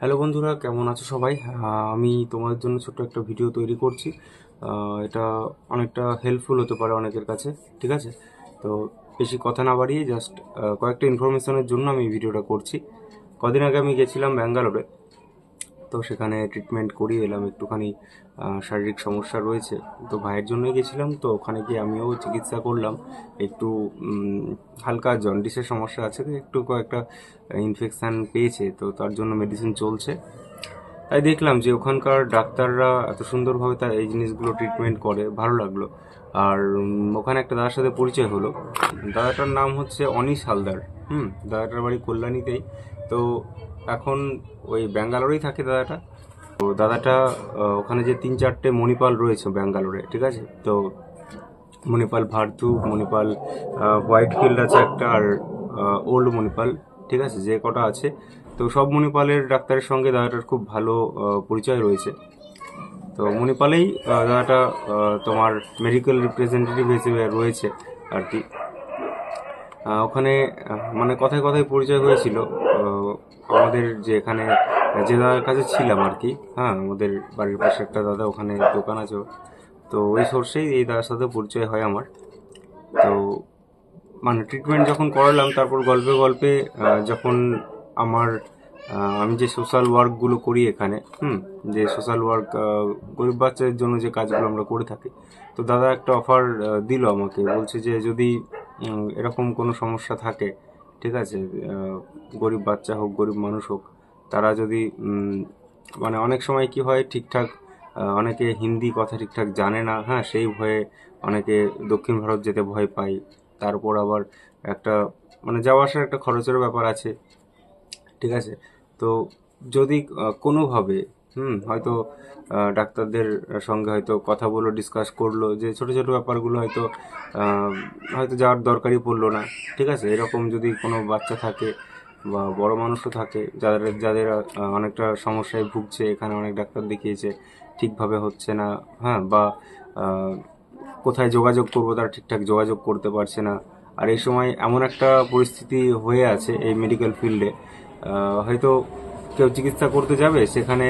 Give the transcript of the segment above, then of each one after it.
Hello বন্ধুরা, কেমন আছো সবাই? আমি তোমাদের জন্য ছোট্ট একটা ভিডিও তৈরি করছি। এটা অনেকটা হেল্পফুল হতে পারে অনেকের কাছে, ঠিক আছে? তো বেশি কথা না বাড়িয়ে জাস্ট কয়েকটা ইনফরমেশনের জন্য আমি ভিডিওটা করছি। কদিন আগে আমি গেছিলাম ব্যাঙ্গালোরে। তো সেখানে ট্রিটমেন্ট করিয়ে এলাম। একটুখানি শারীরিক সমস্যা রয়েছে। তো ভাইয়ের জন্যই গেছিলাম, তো ওখানে গিয়ে আমিও চিকিৎসা করলাম। একটু হালকা জন্ডিসের সমস্যা আছে, একটু কয়েকটা ইনফেকশান পেয়েছে, তো তার জন্য মেডিসিন চলছে। তাই দেখলাম যে ওখানকার ডাক্তাররা এত সুন্দরভাবে তার এই জিনিসগুলো ট্রিটমেন্ট করে, ভালো লাগল। আর ওখানে একটা দাদার সাথে পরিচয় হলো। দাদাটার নাম হচ্ছে অনিশ হালদার। হুম, দাদাটার বাড়ি কল্যাণীতেই। তো এখন ওই ব্যাঙ্গালোরেই থাকে দাদাটা। তো দাদাটা ওখানে যে তিন চারটে মণিপাল রয়েছে ব্যাঙ্গালোরে, ঠিক আছে? তো মণিপাল ভারতু, মণিপাল হোয়াইট ফিল্ড আছে একটা, আর ওল্ড মণিপাল, ঠিক আছে? যে কটা আছে। তো সব মণিপালের ডাক্তারের সঙ্গে দাদাটার খুব ভালো পরিচয় রয়েছে। তো মণিপালেই দাদাটা তোমার মেডিকেল রিপ্রেজেন্টেটিভ হিসেবে রয়েছে আর কি। ওখানে মানে কথায় কথায় পরিচয় হয়েছিল। আমাদের যে এখানে যে দাদার কাছে ছিলাম আর কি হ্যাঁ আমাদের বাড়ির পাশে একটা দাদা ওখানে দোকান আছে তো ওই সোর্সেই এই দাদার সাথে পরিচয় হয় আমার। তো মানে ট্রিটমেন্ট যখন করালাম, তারপর গল্পে গল্পে যখন আমার আমি যে সোশ্যাল ওয়ার্কগুলো করি এখানে, হুম, যে সোশ্যাল ওয়ার্ক গরিব বাচ্চাদের জন্য যে কাজগুলো আমরা করে থাকি, তো দাদা একটা অফার দিল আমাকে। বলছে যে যদি এরকম কোনো সমস্যা থাকে ঠিক আছে গরিব বাচ্চা হোক, গরিব মানুষ হোক, তারা যদি মানে অনেক সময় কি হয়, ঠিকঠাক অনেকে হিন্দি কথা ঠিকঠাক জানে না হ্যাঁ সেই ভয়ে অনেকে দক্ষিণ ভারত যেতে ভয় পায়, তারপর আবার একটা মানে যাওয়া আসার একটা খরচেরও ব্যাপার আছে, ঠিক আছে? তো যদি কোনোভাবে হুম, হয়তো ডাক্তারদের সঙ্গে হয়তো কথা বলল ডিসকাস করল, যে ছোট ছোট ব্যাপারগুলো হয়তো হয়তো যাওয়ার দরকারই পড়ল না। ঠিক আছে? এরকম যদি কোনো বাচ্চা থাকে বা বড় মানুষও থাকে, যাদের যাদের অনেকটা সমস্যায় ভুগছে, এখানে অনেক ডাক্তার দেখিয়েছে, ঠিকভাবে হচ্ছে না হ্যাঁ বা কোথায় যোগাযোগ করব তারা ঠিকঠাক যোগাযোগ করতে পারছে না। আর এই সময় এমন একটা পরিস্থিতি হয়ে আছে এই মেডিকেল ফিল্ডে হয়তো কেউ চিকিৎসা করতে যাবে, সেখানে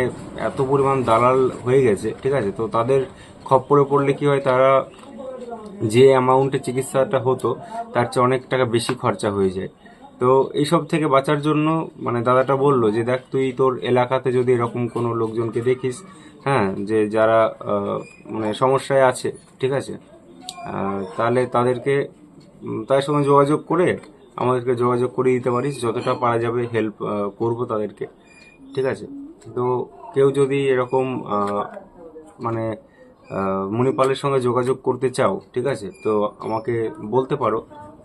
এত পরিমাণ দালাল হয়ে গেছে, ঠিক আছে? তো তাদের খপ্পরে পড়লে কি হয়, তারা যে অ্যামাউন্টে চিকিৎসাটা হতো, তার চেয়ে অনেক টাকা বেশি খরচা হয়ে যায়। তো এইসব থেকে বাঁচার জন্য মানে দাদাটা বলল যে, দেখ, তুই তোর এলাকাতে যদি এরকম কোনো লোকজনকে দেখিস হ্যাঁ যে যারা মানে সমস্যায় আছে, ঠিক আছে? তাহলে তাদেরকে তাদের সঙ্গে যোগাযোগ করে আমাদেরকে যোগাযোগ করে দিতে পারিস, যতটা পারা যাবে হেল্প করব তাদেরকে। ঠিক আছে? তো কেউ যদি এরকম মানে মণিপালের সঙ্গে যোগাযোগ করতে চাও, ঠিক আছে? তো আমাকে বলতে পারো।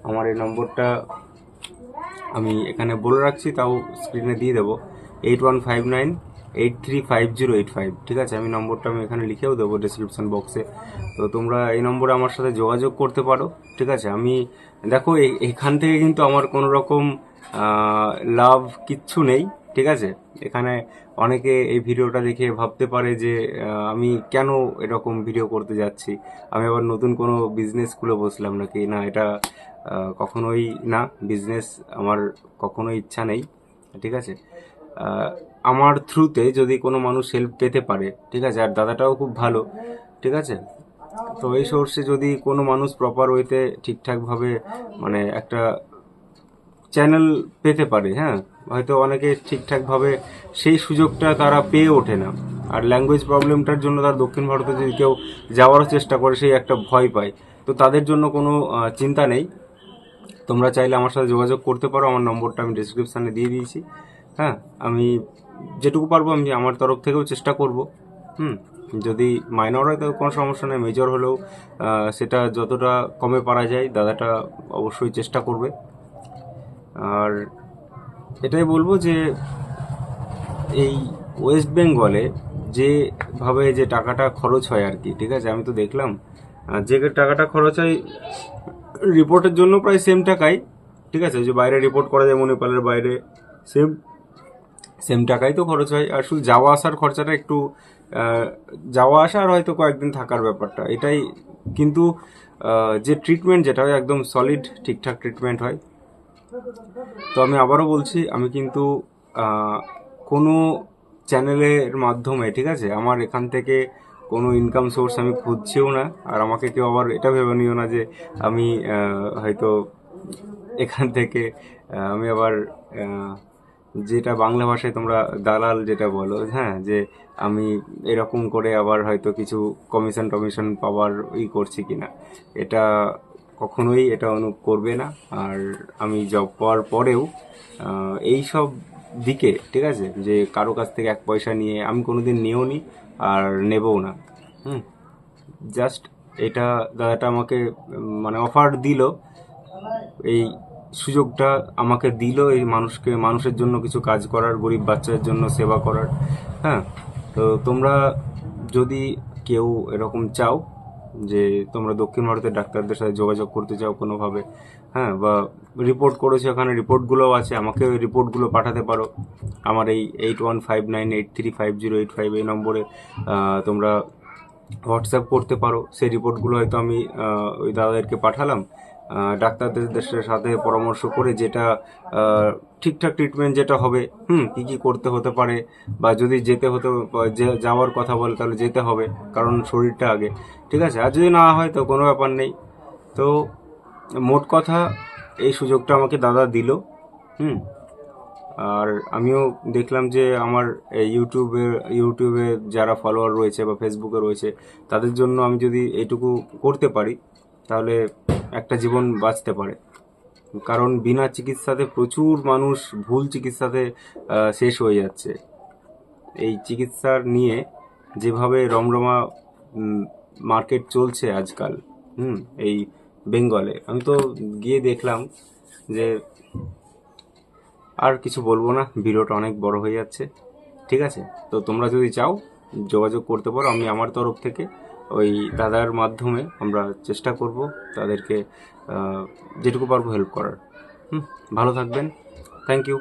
আমার এই নম্বরটা আমি এখানে বলে রাখছি, তাও স্ক্রিনে দিয়ে দেবো। Eight one five nine eight three five zero eight five, ঠিক আছে? আমি নম্বরটা আমি এখানে লিখেও দেবো ডিসক্রিপশন বক্সে তো তোমরা এই নম্বরে আমার সাথে যোগাযোগ করতে পারো, ঠিক আছে? আমি, দেখো এখান থেকে কিন্তু আমার কোনো রকম লাভ কিচ্ছু নেই, ঠিক আছে? এখানে অনেকে এই ভিডিওটা দেখে ভাবতে পারে যে আমি কেন এরকম ভিডিও করতে যাচ্ছি? আমি আবার নতুন কোনো বিজনেস খুলে বসলাম নাকি? না, এটা কখনোই না। বিজনেস আমার কখনো ইচ্ছা নেই, ঠিক আছে? আমার থ্রুতে যদি কোনো মানুষ হেল্প পেতে পারে, ঠিক আছে? আর দাদাটাও খুব ভালো, ঠিক আছে? তো এই সোর্সে যদি কোনো মানুষ প্রপার ওয়েতে ঠিকঠাকভাবে মানে একটা চ্যানেল পেতে পারে হ্যাঁ? হয়তো অনেকে ঠিকঠাকভাবে সেই সুযোগটা তারা পেয়ে ওঠে না। আর ল্যাঙ্গুয়েজ প্রবলেমটার জন্য তার দক্ষিণ ভারতে যদি কেউ যাওয়ারও চেষ্টা করে, সেই একটা ভয় পায়। তো তাদের জন্য কোনো চিন্তা নেই। তোমরা চাইলে আমার সাথে যোগাযোগ করতে পারো। আমার নম্বরটা আমি ডিসক্রিপশানে দিয়ে দিয়েছি। হ্যাঁ? আমি যেটুকু পারব, আমি আমার তরফ থেকেও চেষ্টা করব। হুম? যদি মাইনর হয় তো কোনো সমস্যা নেই। মেজর হলেও সেটা যতটা কমে পারা যায়, দাদাটা অবশ্যই চেষ্টা করবে। আর এটাই বলব যে এই ওয়েস্ট বেঙ্গলে যেভাবে যে টাকাটা খরচ হয় আর কি, ঠিক আছে? আমি তো দেখলাম যে টাকাটা খরচ হয় রিপোর্টের জন্য প্রায় সেম টাকাই, ঠিক আছে? যে বাইরে রিপোর্ট করা যায় মণিপালের বাইরে সেম সেম টাকাই তো খরচ হয়। আর শুধু যাওয়া আসার খরচাটা একটু যাওয়া আসা আর হয়তো কয়েকদিন থাকার ব্যাপারটা, এটাই। কিন্তু যে ট্রিটমেন্ট যেটা হয়, একদম সলিড ঠিকঠাক ট্রিটমেন্ট হয় তো আমি আবারও বলছি, আমি কিন্তু কোনো চ্যানেলের মাধ্যমে, ঠিক আছে? আমার এখান থেকে কোনো ইনকাম সোর্স আমি খুঁজছিও না, আর আমাকে কেউ আবার এটা ভেবে নিও না যে আমি হয়তো এখান থেকে আমি আবার যেটা বাংলা ভাষায় তোমরা দালাল যেটা বলো হ্যাঁ? যে আমি এরকম করে আবার হয়তো কিছু কমিশন টমিশন পাওয়ার ই করছি কিনা। এটা কখনোই এটা অনু করবে না। আর আমি জব পাওয়ার পরেও এই সব দিকে, ঠিক আছে, যে কারও কাছ থেকে এক পয়সা নিয়ে আমি কোনোদিন নিয়েও নি আর নেবও না। হুম জাস্ট এটা দাদাটা আমাকে মানে অফার দিল। এই সুযোগটা আমাকে দিল, এই মানুষকে, মানুষের জন্য কিছু কাজ করার, গরিব বাচ্চাদের জন্য সেবা করার। হ্যাঁ তো তোমরা যদি কেউ এরকম চাও যে তোমরা দক্ষিণ ভারতের ডাক্তারদের সাথে যোগাযোগ করতে চাও কোনোভাবে হ্যাঁ বা রিপোর্ট করেছ ওখানে রিপোর্টগুলোও আছে আমাকে ওই রিপোর্টগুলো পাঠাতে পারো। আমার এই eight one five nine eight three five zero eight five এই নম্বরে তোমরা হোয়াটসঅ্যাপ করতে পারো। সেই রিপোর্টগুলো হয়তো আমি ওই দাদাদেরকে পাঠালাম। ডাক্তারদের সাথে পরামর্শ করে যেটা ঠিকঠাক ট্রিটমেন্ট যেটা হবে, হুম, কী কী করতে হতে পারে বা যদি যেতে হতে যাওয়ার কথা বলে তাহলে যেতে হবে, কারণ শরীরটা আগে। ঠিক আছে? আর যদি না হয় তো কোনো ব্যাপার নেই। তো মোট কথা, এই সুযোগটা আমাকে দাদা দিল, হুম। আর আমিও দেখলাম যে আমার ইউটিউবে ইউটিউবে যারা ফলোয়ার রয়েছে বা ফেসবুকে রয়েছে, তাদের জন্য আমি যদি এইটুকু করতে পারি, তাহলে একটা জীবন বাঁচতে পারে। কারণ বিনা চিকিৎসাতে প্রচুর মানুষ ভুল চিকিৎসাতে শেষ হয়ে যাচ্ছে। এই চিকিৎসার নিয়ে যেভাবে রমরমা মার্কেট চলছে আজকাল, হুম, এই বেঙ্গলে, আমি তো গিয়ে দেখলাম যে আর কিছু বলব না, ভিডিওটা অনেক বড় হয়ে যাচ্ছে, ঠিক আছে? তো তোমরা যদি চাও যোগাযোগ করতে পারো, আমি আমার তরফ থেকে ওই দাদার মাধ্যমে আমরা চেষ্টা করব তাদেরকে যেটুকু পারব হেল্প করার। হুম, ভালো থাকবেন। Thank you